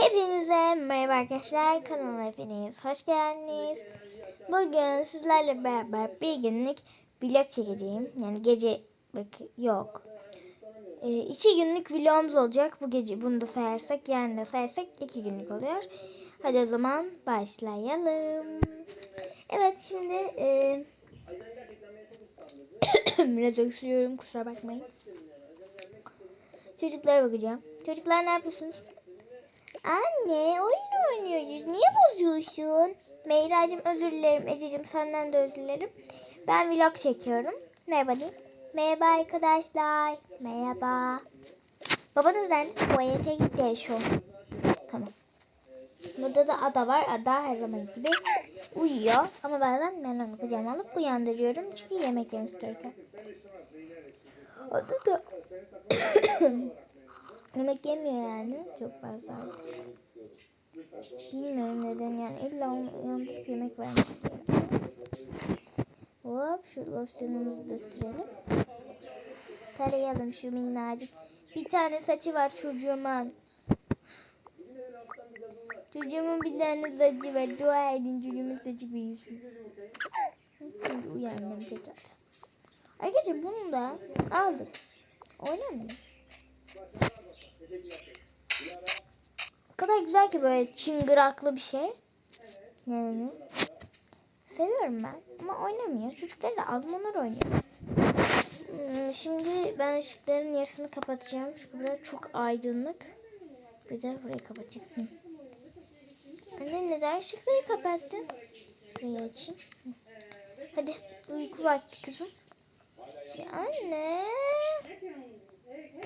Hepinize merhaba arkadaşlar. Kanalıma hepiniz hoş geldiniz. Bugün sizlerle beraber bir günlük vlog çekeceğim. Yani gece bak yok. Ee, iki günlük vlogumuz olacak. Bu gece bunu da sayarsak yarın da sayarsak iki günlük oluyor. Hadi o zaman başlayalım. Evet şimdi e, biraz öksürüyorum kusura bakmayın. Çocuklara bakacağım. Çocuklar ne yapıyorsunuz? Anne oyun oynuyoruz. Niye bozuyorsun? Meyra'cığım özür dilerim. Ececiğim senden de özür dilerim. Ben vlog çekiyorum. Merhaba deyin. Merhaba arkadaşlar. Merhaba. Babanız nerede? Tuvalete gitti şu. Tamam. Burada da Ada var. Ada her zaman gibi uyuyor. Ama bazen ben onu kucağıma alıp uyandırıyorum. Çünkü yemek yemesi gerekiyor. Ada da yemek yemiyor yani. Çok fazla artık. Bilmiyorum neden yani. İlla onu uyandırıp yemek vermek. Hop şu losyonumuzu da sürelim. Tarayalım şu minnacık. Bir tane saçı var çocuğumun. Çocuğumun bir tane saçı var. Dua edin çocuğumun saçı büyüsün. Şimdi uyandım tekrar. Arkadaşlar bunu da aldık. Oynamıyor. O kadar güzel ki böyle çıngıraklı bir şey. Yani. Seviyorum ben. Ama oynamıyor. Çocuklar da aldım onlar oynuyor. Hmm, Şimdi ben ışıkların yarısını kapatacağım. Çünkü burası çok aydınlık. Bir de burayı kapatayım. Anne neden ışıkları kapattın? Şurayı açayım. Hadi uyku vakti kızım. Ya anne.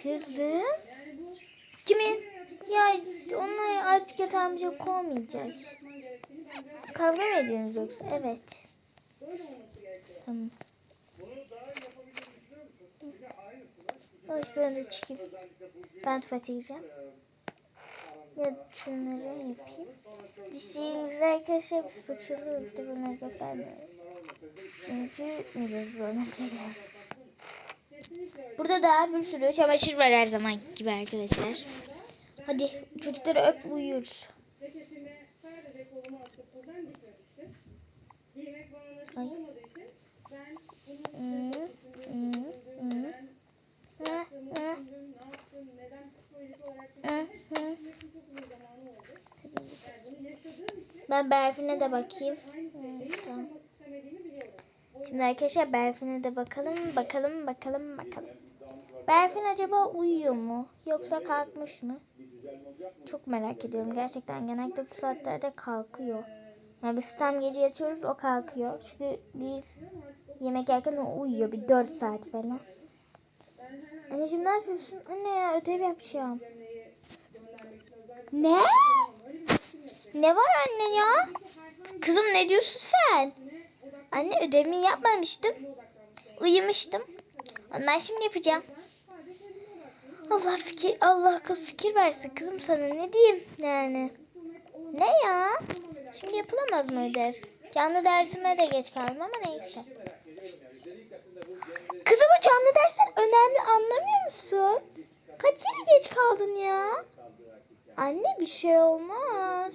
Kızım. Kimin? Ya onunla artık yatağımıza koymayacağız. Kavga mı ediyorsunuz yoksa? Evet. Tamam. Oy ben de çıkayım. Ben tuvalete gireceğim. Ya şunları yapayım. Dişlerimizi arkadaşlar biz fırçalıyoruz da bunları göstermiyorum. Çünkü böyle geliyor. Burada da bir sürü çamaşır var her zaman gibi arkadaşlar. Hadi çocukları öp uyuyoruz. Ay. Hmm, hmm, hmm. Ben Berfin'e de bakayım. Hı, tamam. Şimdi arkadaşlar Berfin'e de bakalım. Bakalım bakalım bakalım. Berfin acaba uyuyor mu? Yoksa kalkmış mı? Çok merak ediyorum. Gerçekten genellikle bu saatlerde kalkıyor. Yani biz tam gece yatıyoruz o kalkıyor. Çünkü biz yemek yerken o uyuyor bir 4 saat falan. Anneciğim ne yapıyorsun? Anne ya ödev yapacağım. Ne? Ne var anne ya? Kızım ne diyorsun sen? Anne ödevimi yapmamıştım. Uyumuştum. Ondan şimdi yapacağım. Allah fikir Allah akıl fikir versin kızım sana ne diyeyim yani. Ne ya? Şimdi yapılamaz mı ödev? Canlı dersime de geç kaldım ama neyse. Kızım o canlı dersler önemli anlamıyor musun? Kaç kere geç kaldın ya? Anne bir şey olmaz.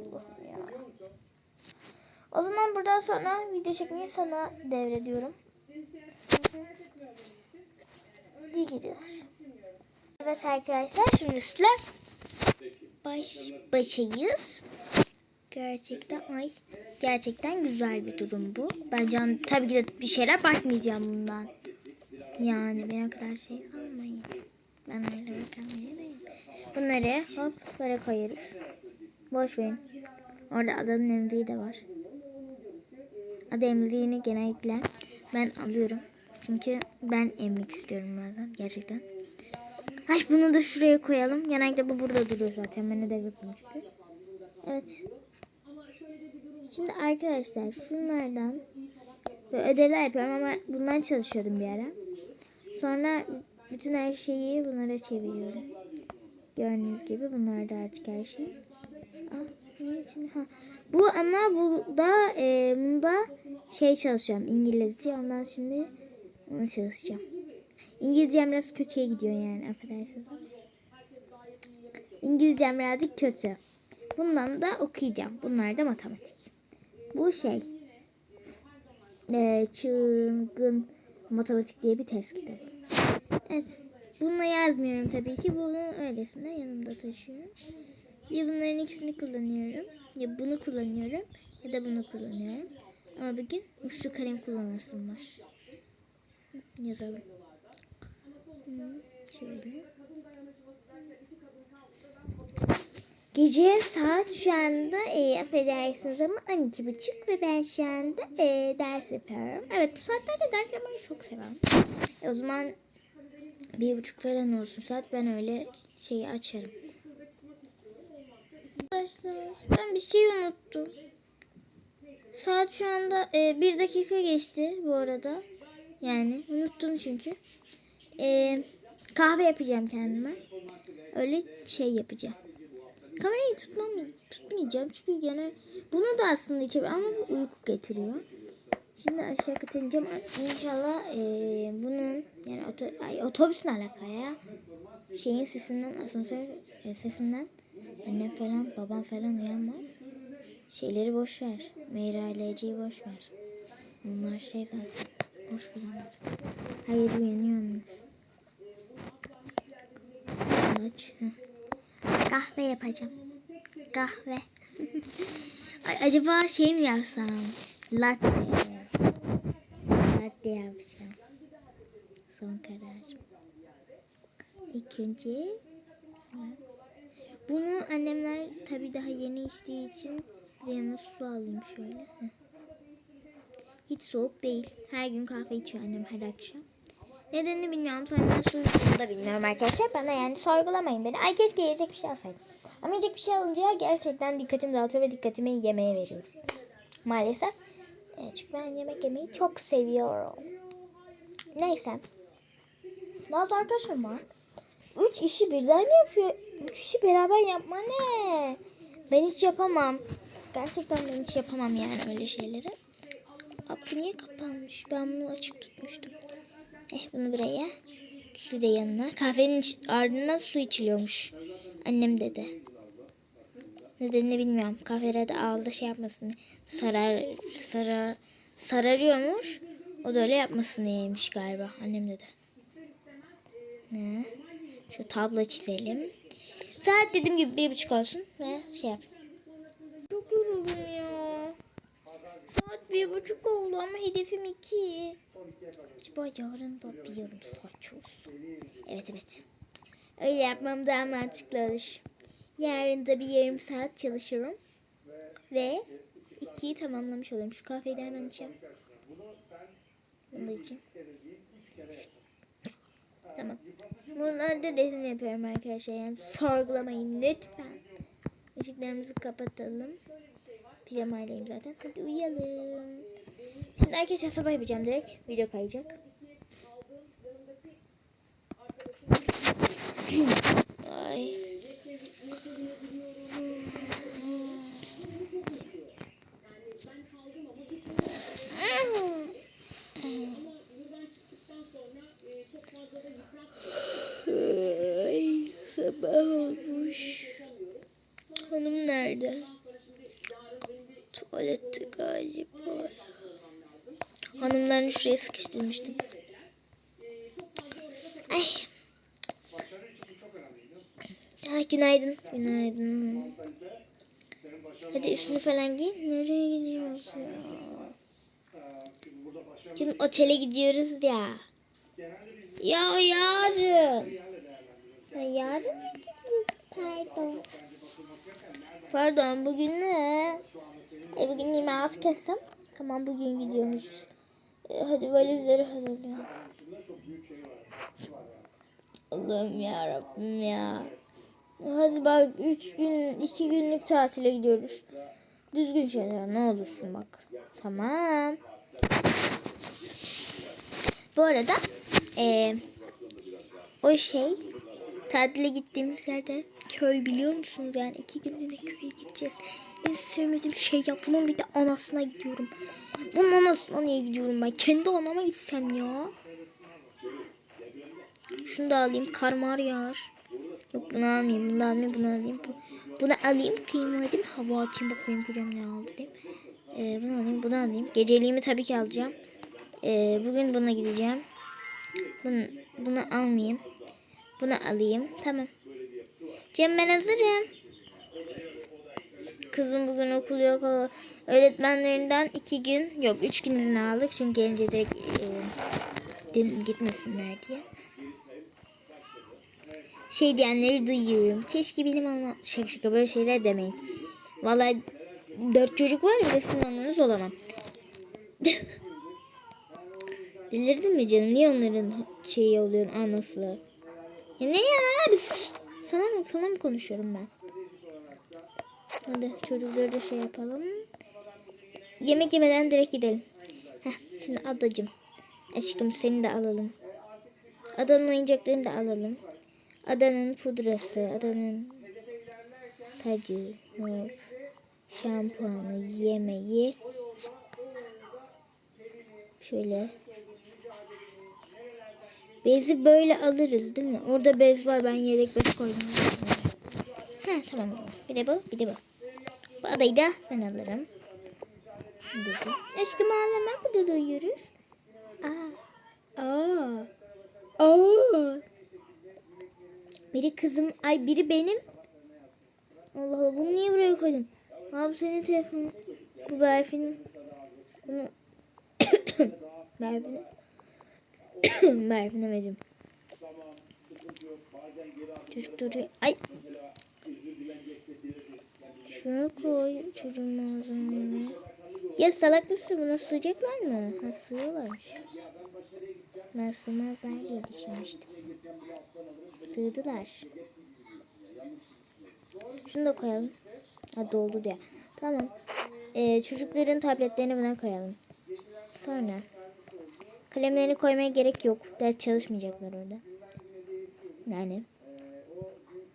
Allah'ım ya. O zaman buradan sonra video çekmeyi sana devrediyorum. İyi geceler. Evet arkadaşlar şimdi sizler baş başayız. Gerçekten ay gerçekten güzel bir durum bu. Bence an- tabii ki de bir şeyler bakmayacağım bundan. Yani bir kadar şey sanmayın. Ben öyle bakmaya değil. Bunları hop böyle koyuyoruz. Boş verin. Orada adanın emziği de var. Ada emziğini genellikle ben alıyorum. Çünkü ben emmek istiyorum bazen gerçekten. Ay bunu da şuraya koyalım. Genellikle bu burada duruyor zaten. Ben ödev yapıyorum çünkü. Evet. Şimdi arkadaşlar şunlardan böyle ödevler yapıyorum ama bundan çalışıyordum bir ara. Sonra bütün her şeyi bunlara çeviriyorum. Gördüğünüz gibi bunlar da artık her şey. Ha. Bu ama burada e, bunda şey çalışacağım İngilizce. Ondan şimdi onu çalışacağım. İngilizcem biraz kötüye gidiyor yani affedersiniz. İngilizcem birazcık kötü. Bundan da okuyacağım. Bunlar da matematik. Bu şey. Ee, çılgın matematik diye bir test kitabı. Evet. Bununla yazmıyorum tabii ki. Bunu öylesine yanımda taşıyorum. Ya bunların ikisini kullanıyorum. Ya bunu kullanıyorum. Ya da bunu kullanıyorum. Ama bugün uçlu kalem kullanasım var. Yazalım. Şöyle. Gece saat şu anda e, affedersiniz ama 12.30 ve ben şu anda e, ders yapıyorum. Evet bu saatlerde ders yapmayı çok seviyorum. E, o zaman bir buçuk falan olsun saat ben öyle şeyi açarım. Arkadaşlar ben bir şey unuttum. Saat şu anda e, bir dakika geçti bu arada. Yani unuttum çünkü. E, kahve yapacağım kendime. Öyle şey yapacağım. Kamerayı tutmam, tutmayacağım çünkü gene bunu da aslında içebilirim ama bu uyku getiriyor. Şimdi aşağı kata ineceğim. İnşallah e, bunun yani oto, ay, otobüsle alakalı ya. Şeyin sesinden, asansör e, sesinden annem falan babam falan uyanmaz. Şeyleri boş ver. Meyra LC'yi boş ver. Onlar şey zaten. Boş ver onları. Hayır uyanıyor onlar. Aç. Kahve yapacağım. Kahve. Acaba şey mi yapsam? Latte. Latte yapacağım. Son karar. İlk önce bunu annemler tabi daha yeni içtiği için yanına su alayım şöyle. Hiç soğuk değil. Her gün kahve içiyor annem her akşam. Nedenini bilmiyorum. Sonra su içtiğini da bilmiyorum arkadaşlar. Bana yani sorgulamayın beni. Ay keşke yiyecek bir şey alsaydım. Ama yiyecek bir şey alınca gerçekten dikkatim dağıtıyor ve dikkatimi yemeğe veriyorum. Maalesef. Evet, çünkü ben yemek yemeyi çok seviyorum. Neyse. Bazı arkadaşlarım var. Üç işi birden yapıyor. Üç işi beraber yapma ne? Ben hiç yapamam. Gerçekten ben hiç yapamam yani öyle şeyleri. Aa, bu niye kapanmış? Ben bunu açık tutmuştum. Eh bunu buraya. Su da yanına. Kahvenin ardından su içiliyormuş. Annem dedi. Nedenini bilmiyorum. Kahvede de aldı şey yapmasın. Sarar, sarar, sararıyormuş. O da öyle yapmasın diyeymiş galiba. Annem dedi. Ne? Şu tablo çizelim. Saat dediğim gibi bir buçuk olsun ve şey yap. Çok yoruldum ya. Saat bir buçuk oldu ama hedefim iki. Acaba yarın da bir yarım saat olsun. Evet evet. Öyle yapmam daha mantıklı olur. Yarın da bir yarım saat çalışırım. Ve ikiyi tamamlamış olurum. Şu kahveyi de hemen içeyim. Bunu da içeyim. Tamam. Bunlarda resim yapıyorum arkadaşlar. Yani sorgulamayın lütfen. Işıklarımızı kapatalım. Pijamaylayım zaten. Hadi uyuyalım. Şimdi arkadaşlar sabah yapacağım direkt. Video kayacak. Ay. Ay, sabah olmuş. Hanım nerede? Tuvalette galiba. Hanımlarını şuraya sıkıştırmıştım. Ay. Ay günaydın. Günaydın. Hadi üstünü falan giyin. Nereye gidiyoruz ya? Şimdi otele gidiyoruz ya. Ya yarın. Ya yarın mı gidiyoruz? Pardon. Pardon bugün ne? E bugün 26 Kasım. Tamam bugün gidiyormuşuz. E, hadi valizleri hazırlayalım. Allah'ım ya Rabbim ya. Hadi bak 3 gün 2 günlük tatile gidiyoruz. Düzgün şeyler ne olursun bak. Tamam. Bu arada eee o şey tatile gittiğimiz yerde köy biliyor musunuz? Yani iki günlüğüne köye gideceğiz. En sevmediğim şey ya. Bunun bir de anasına gidiyorum. Bunun anasına niye gidiyorum ben? Kendi anama gitsem ya. Şunu da alayım. Karmar yağar. Yok bunu almayayım. Bunu almayayım. Bunu alayım. Bu, bunu alayım. Kıyım edeyim. Hava atayım. Bak benim kocam ne aldı diyeyim. Ee, bunu alayım. Bunu alayım. Geceliğimi tabii ki alacağım. Ee, bugün buna gideceğim. Bunu, bunu almayayım. Bunu alayım. Tamam. Cem ben hazırım. Kızım bugün okul yok. Öğretmenlerinden iki gün yok üç gün izin aldık. Çünkü gelince direkt e, gitmesinler diye. Şey diyenleri duyuyorum. Keşke benim ama şaka şaka böyle şeyler demeyin. Vallahi dört çocuk var ya sizin ananız olamam. Delirdin mi canım? Niye onların şeyi oluyorsun anası? Ya ne ya? Bir sus. Sana mı, sana mı konuşuyorum ben? Hadi çocukları da şey yapalım. Yemek yemeden direkt gidelim. Heh, şimdi adacım. Aşkım seni de alalım. Adanın oyuncaklarını da alalım. Adanın pudrası, adanın tacı, hop, şampuanı, yemeği. Şöyle. Bezi böyle alırız değil mi? Orada bez var. Ben yedek bez koydum. Ha tamam. Bir de bu, bir de bu. Bu adayı da ben alırım. Dedi. Aşkım ağlama burada da uyuyoruz. Aa. Aa. Aa. Biri kızım, ay biri benim. Allah Allah bunu niye buraya koydun? Abi senin telefonun. Bu Berfin'in. Bunu Berfin'e. Berfin'e verdim. Çocuk duruyor. Ay. Şuna koy çocuğun ağzına. Ya salak mısın? Buna sığacaklar mı? Ha sığıyorlarmış. Ben sığmazlar diye düşünmüştüm. Sığdılar. Şunu da koyalım. Ha doldu diye. Tamam. Ee, çocukların tabletlerini buna koyalım. Sonra. Kalemlerini koymaya gerek yok. Ders çalışmayacaklar orada. Yani.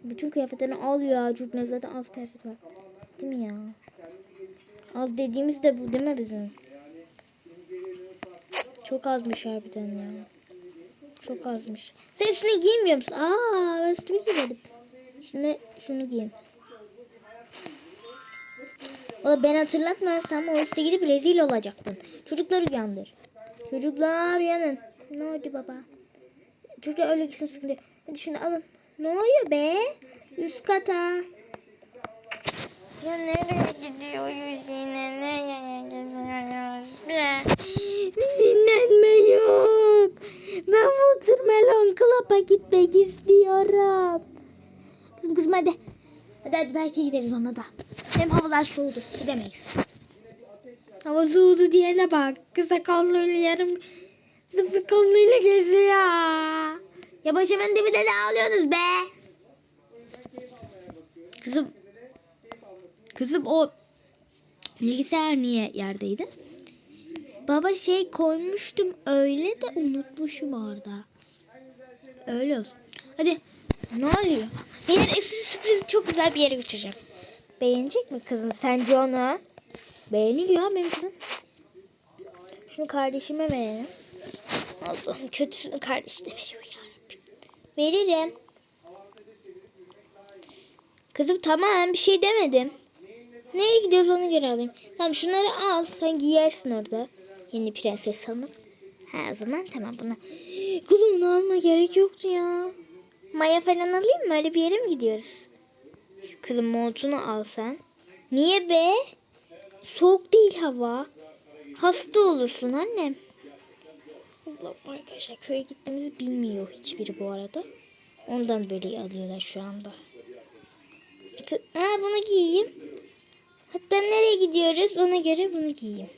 Bütün kıyafetlerini al ya. Çocuklar zaten az kıyafet var. Değil mi ya? Az dediğimiz de bu değil mi bizim? Çok azmış harbiden ya. Çok azmış. Sen şunu giymiyor musun? Aa ben üstüme giymedim. Şunu, şunu giyeyim. Valla ben hatırlatmazsam o üstte gidip rezil olacaktın. Çocukları uyandır. Çocuklar uyanın. Ne oldu baba? Çocuklar öyle gitsin sıkıntı. Hadi şunu alın. Ne oluyor be? Üst kata. Ya nereye gidiyoruz yine? Nereye gidiyoruz be? Dinlenme yok. Ben Watermelon Club'a gitmek istiyorum. Kızım kızım hadi. Hadi hadi belki gideriz ona da. Hem havalar soğudu. Gidemeyiz. Hava soğudu diyene bak. Kısa kolluyla yarım sıfır kolluyla geziyor. Ya başımın dibinde ne ağlıyorsunuz be? Kızım. Kızım o bilgisayar niye yerdeydi? Baba şey koymuştum öyle de unutmuşum orada. Öyle olsun. Hadi. Ne oluyor? Benim eksi sürprizi çok güzel bir yere götüreceğim. Beğenecek mi kızın sence onu? Beğeniliyor benim kızım. Şunu kardeşime verelim. Allah'ım kötüsünü kardeşine veriyor yarabbim. Veririm. Kızım tamam bir şey demedim. Nereye gidiyoruz onu geri alayım. Tamam şunları al sen giyersin orada. Yeni prenses sanıp. Ha o zaman tamam buna. Kızım bunu alma gerek yoktu ya. Maya falan alayım mı? Öyle bir yere mi gidiyoruz? Kızım montunu al sen. Niye be? Soğuk değil hava. Hasta olursun annem. Allah'ım arkadaşlar köye gittiğimizi bilmiyor hiçbiri bu arada. Ondan böyle alıyorlar şu anda. Ha bunu giyeyim. Hatta nereye gidiyoruz ona göre bunu giyeyim.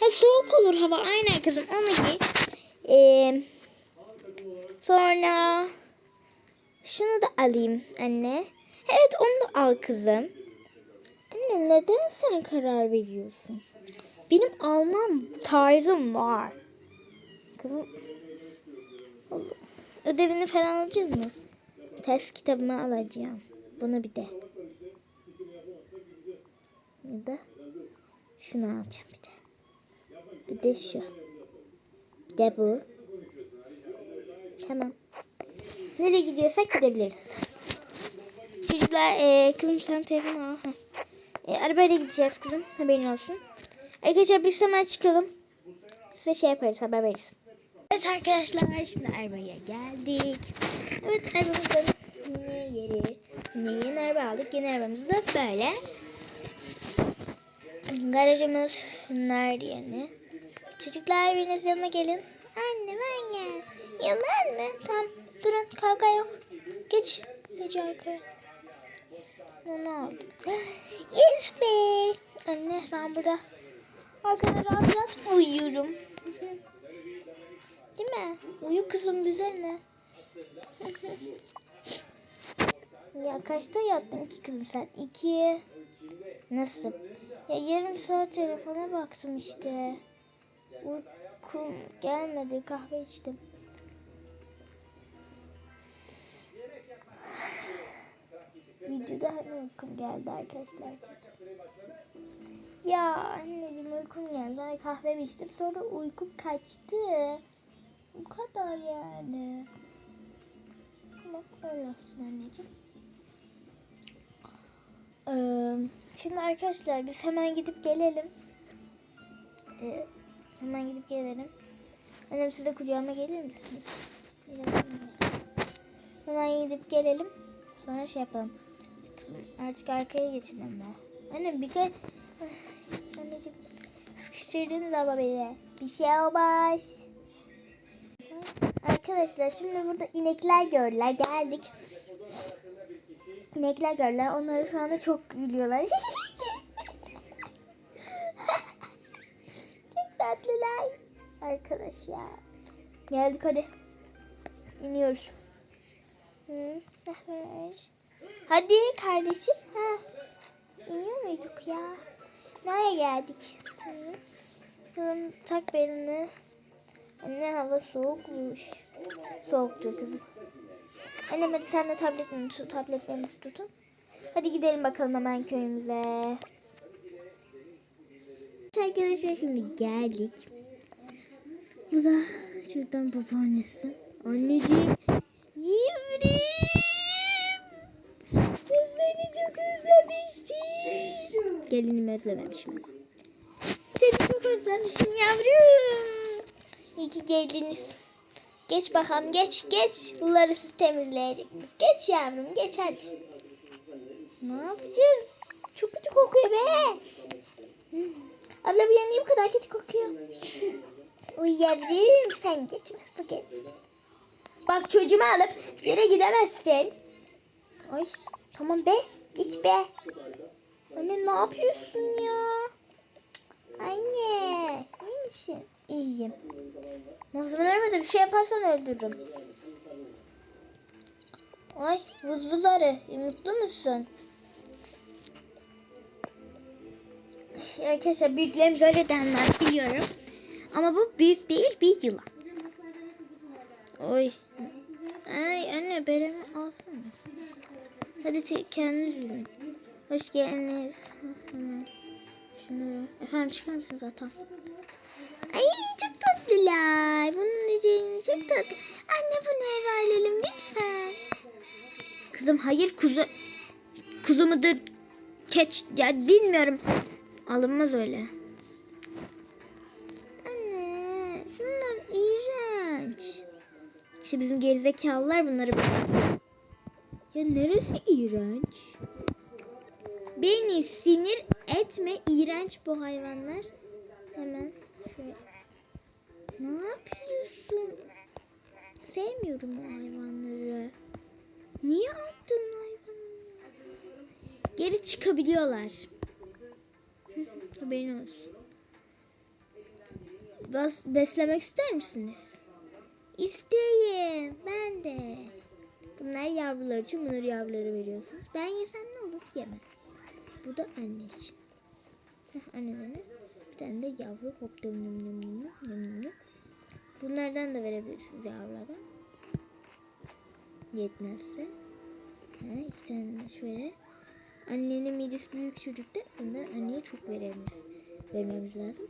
Ha soğuk olur hava aynen kızım onu giy. Ee, sonra şunu da alayım anne. Evet onu da al kızım. Anne neden sen karar veriyorsun? Benim almam tarzım var. Kızım. Allah. Ödevini falan alacağız mı? Test kitabımı alacağım. Bunu bir de. Ya da şunu alacağım bir de. Bir de şu. Bir de bu. Tamam. Nereye gidiyorsak gidebiliriz. Çocuklar e, kızım sen telefonu al. E, arabayla gideceğiz kızım. Haberin olsun. Arkadaşlar biz hemen çıkalım. Size şey yaparız haber veririz. Evet arkadaşlar şimdi arabaya geldik. Evet arabamızın yeni yeri. Yine yeni araba aldık. Yeni arabamız da böyle. Garajımız bunlar yeni. Çocuklar biriniz yanıma gelin. Anne ben gel. Yanına anne. Tamam durun kavga yok. Geç. Geç arkaya. Onu aldım. Yes. Anne ben burada arkada rahat rahat uyuyorum. Değil mi? Uyu kızım bize ne? ya kaçta yattın ki kızım sen? İki. Nasıl? Ya yarım saat telefona baktım işte. Uykum gelmedi kahve içtim. Videoda hani uykum geldi arkadaşlar dedi. Ya anneciğim uykum geldi. Ay kahve içtim sonra uykum kaçtı. Bu kadar yani. Tamam öyle olsun anneciğim. Ee, şimdi arkadaşlar biz hemen gidip gelelim. Ee, hemen gidip gelelim. Annem siz de kucağıma gelir misiniz? Hemen gidip gelelim. Sonra şey yapalım. Artık arkaya geçelim de. Annem birkaç... Anneciğim sıkıştırdınız ama beni. Bir şey olmaz. Arkadaşlar şimdi burada inekler gördüler. Geldik. İnekler gördüler. Onları şu anda çok gülüyorlar. çok tatlılar. Arkadaşlar. Geldik hadi. İniyoruz. Hı, Hadi kardeşim. Ha. İniyor muyduk ya? Nereye geldik? Kızım tak belini. Anne hava soğukmuş. Soğuktur kızım. Annem hadi sen de tabletini tut, tabletlerinizi tutun. Hadi gidelim bakalım hemen köyümüze. Arkadaşlar şimdi geldik. Bu da çocuktan babaannesi. Anneciğim. Yavrum. Çok özlemiştim. Gelinimi özlememişim. Seni çok özlemişim yavrum. İyi ki geldiniz. Geç bakalım geç geç. Bunları siz temizleyeceksiniz. Geç yavrum geç hadi. Ne yapacağız? Çok kötü kokuyor be. Abla bir niye bu kadar kötü kokuyor? Uy yavrum sen geçmez bu geç. Bak çocuğumu alıp yere gidemezsin. Ay tamam be geç be. Anne ne yapıyorsun ya? Anne iyi misin? İyiyim. Nazım'ın ölmedi bir şey yaparsan öldürürüm. Ay vız vız arı mutlu musun? Arkadaşlar büyüklerimiz öyle derler biliyorum. Ama bu büyük değil bir yılan. Oy. Ay anne beremi alsana. Hadi çek- kendiniz yürüyün. Hoş geldiniz. Şunları. Efendim çıkar mısınız zaten? Ay çok tatlılar. Bunun üzerine çok tatlı. Anne bunu eve alalım lütfen. Kızım hayır kuzu. Kuzu mudur? Keç ya bilmiyorum. Alınmaz öyle. Anne şunlar iğrenç. İşte bizim gerizekalılar bunları bekliyor. Ya neresi iğrenç? Beni sinir etme iğrenç bu hayvanlar. Hemen şöyle. Ne yapıyorsun? Sevmiyorum o hayvanları. Niye attın hayvanı? Geri çıkabiliyorlar. Haberin olsun. Bas, beslemek ister misiniz? İsteyim. Ben de. Bunlar yavrular için bunları yavruları veriyorsunuz. Ben yesem ne olur? Yemem. Bu da anne için. Heh, annelerine. Bir tane de yavru hop dum dum dum dum dum dum. Bunlardan da verebilirsiniz yavrulara. Yetmezse. Ha, iki tane şöyle. Annenin midesi büyük çocuklar. Bundan anneye çok vermemiz, vermemiz lazım.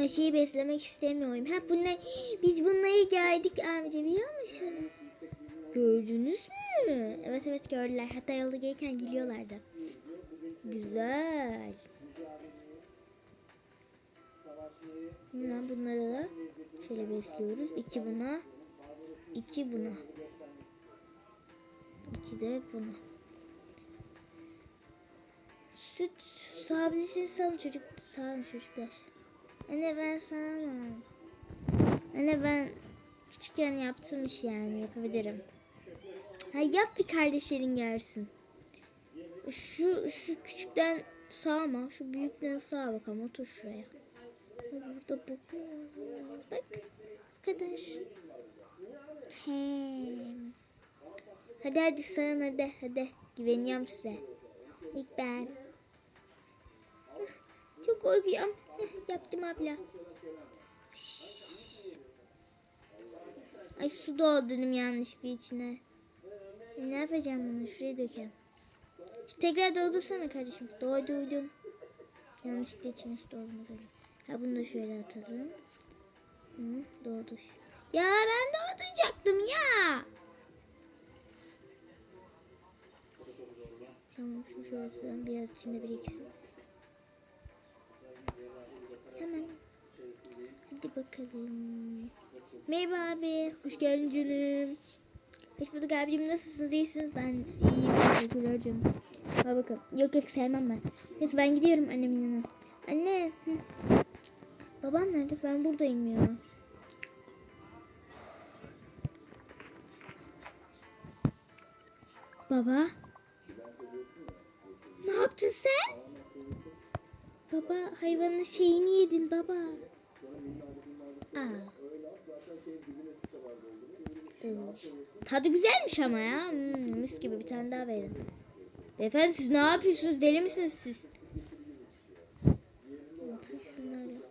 Aşıyı beslemek istemiyorum. Ha bunlar, biz bunları gördük amca biliyor musun? Gördünüz mü? Evet evet gördüler. Hatta yolda gelirken gülüyorlardı. Güzel. Hemen bunları da şöyle besliyoruz. İki buna. iki buna. İki de buna. Süt sağabilirsiniz sağın çocuk. Sağın çocuklar. Anne ben sağlamam. Anne ben küçükken yaptığım iş yani yapabilirim. Ha yap bir kardeşlerin görsün. Şu şu küçükten sağma, şu büyükten sağa bakalım otur şuraya. Burada bu. Bak. Bu kadar. Hem. Hadi hadi sağın hadi hadi. Güveniyorum size. İlk ben. Çok. Heh, Yaptım abla. Ay su doldurdum yanlışlıkla içine. Ne yapacağım bunu? Şuraya dökelim. İşte tekrar doldursana kardeşim. Doldurdum. Yanlışlıkla içine su doldurmaz öyle. Ha bunu da şöyle atalım. Hı, doldu. Ya ben dolduracaktım ya. Tamam şu şurasından biraz içinde biriksin. Hemen. Hadi bakalım. Merhaba abi. Hoş geldin canım. Hoş bulduk abicim. Nasılsınız? İyisiniz? Ben iyiyim. Teşekkürler canım. Ha bakalım. Yok yok sevmem ben. Neyse ben gidiyorum annemin yanına. Anne. Hı. Babam nerede? Ben buradayım ya. Baba. Ne yaptın sen? Baba hayvanın şeyini yedin baba. Aa. Tadı güzelmiş ama ya. Hmm, mis gibi bir tane daha verin. Beyefendi siz ne yapıyorsunuz? Deli misiniz siz? Atın şunları.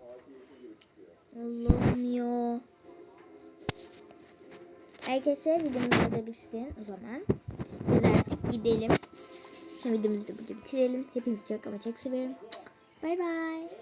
Allah'ım ya. Arkadaşlar videomuz burada bitsin o zaman. Biz artık gidelim. Videomuzu da burada bitirelim. Hepinizi çok ama çok seviyorum. Bay bay.